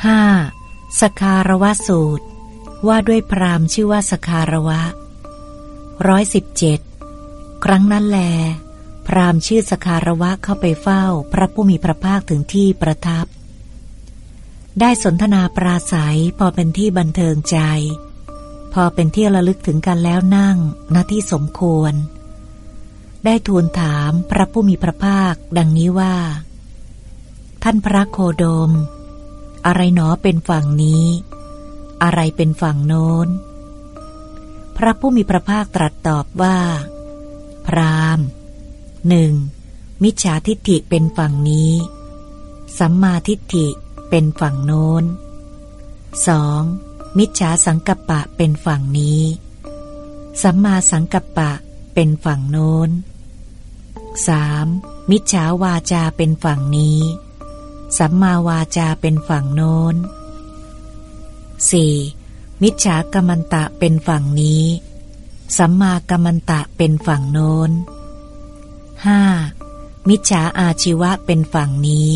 5. สคารวะสูตร ว่าด้วยพราหมณ์ชื่อว่าสคารวะร้อยสิบเจ็ดครั้งนั้นแล พราหมณ์ชื่อสคารวะเข้าไปเฝ้าพระผู้มีพระภาคถึงที่ประทับ ได้สนทนาปราศัยพอเป็นที่บันเทิงใจ พอเป็นที่ระลึกถึงกันแล้วนั่งณที่สมควร ได้ทูลถามพระผู้มีพระภาคดังนี้ว่า ท่านพระโคโดม อะไรหนอเป็นฝั่งนี้ อะไรเป็นฝั่งโน้น พระผู้มีพระภาคตรัสตอบว่า พรามหนึ่งมิจฉาทิฏฐิเป็นฝั่งนี้ สัมมาทิฏฐิเป็นฝั่งโน้นสองมิจฉาสังกัปปะเป็นฝั่งนี้ สัมมาสังกัปปะเป็นฝั่งโน้นสามมิจฉาวาจาเป็นฝั่งนี้ สัมมาวาจาเป็นฝั่งโน้นสี่มิจฉากรรมันตะเป็นฝั่งนี้ สัมมากัมมันตะเป็นฝั่งโน้นห้ามิจฉาอาชีวะเป็นฝั่งนี้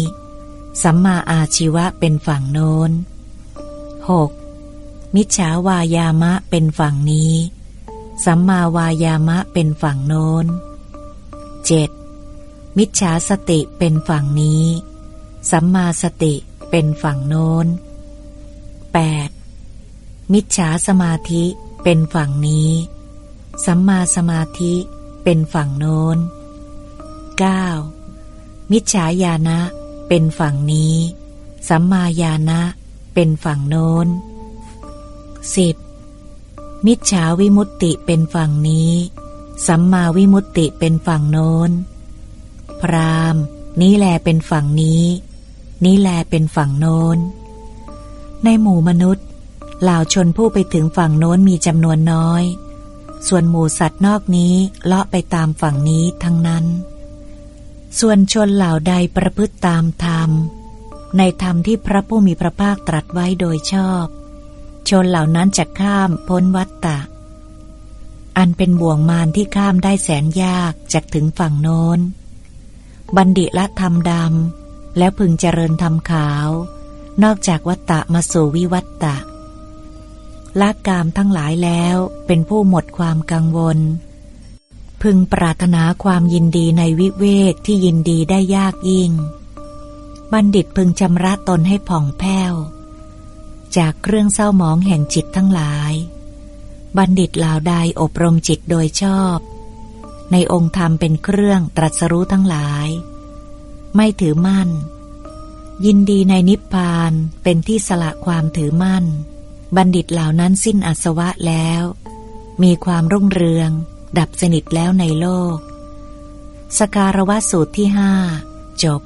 สัมมาอาชีวะเป็นฝั่งโน้นหกมิจฉาวายามะเป็นฝั่งนี้ สัมมาวายามะเป็นฝั่งโน้นเจ็ดมิจฉาสติเป็นฝั่งนี้ สัมมาสติเป็นฝั่งโน้นแปดมิจฉาสมาธิเป็นฝั่งนี้ สัมมาสมาธิเป็นฝั่งโน้น 9. มิจฉาญาณะเป็นฝั่งนี้ สัมมาญาณะเป็นฝั่งโน้น 10. มิจฉาวิมุตติเป็นฝั่งนี้ สัมมาวิมุตติเป็นฝั่งโน้น พรามนี้แลเป็นฝั่งนี้ นี้แลเป็นฝั่งโน้น ในหมู่มนุษย์เหล่าชนผู้ไปถึงฝั่งโน้นมีจำนวนน้อย ส่วนหมู่สัตว์นอกนี้เลาะไปตามฝั่งนี้ทั้งนั้น ส่วนชนเหล่าใดประพฤติตามธรรม ในธรรมที่พระผู้มีพระภาคตรัสไว้โดยชอบ ชนเหล่านั้นจะข้ามพ้นวัฏฏะอันเป็นบ่วงมารที่ข้ามได้แสนยากจากถึงฝั่งโน้น บัณฑิตละธรรมดำ แล้วพึงเจริญธรรมขาว นอกจากวัฏฏะมาสู่วิวัฏฏะละกามทั้งหลายแล้วเป็นผู้หมดความกังวล พึงปรารถนาความยินดีในวิเวกที่ยินดีได้ยากยิ่ง บัณฑิตพึงชำระตนให้ผ่องแผ้ว จากเครื่องเศร้าหมองแห่งจิตทั้งหลาย บัณฑิตเหล่าใดอบรมจิตโดยชอบ ในองค์ธรรมเป็นเครื่องตรัสรู้ทั้งหลาย ไม่ถือมั่น ยินดีในนิพพานเป็นที่สละความถือมั่น บัณฑิตเหล่านั้นสิ้นอาสวะแล้ว มีความรุ่งเรือง ดับสนิทแล้วในโลก สการวะสูตรที่ห้าจบ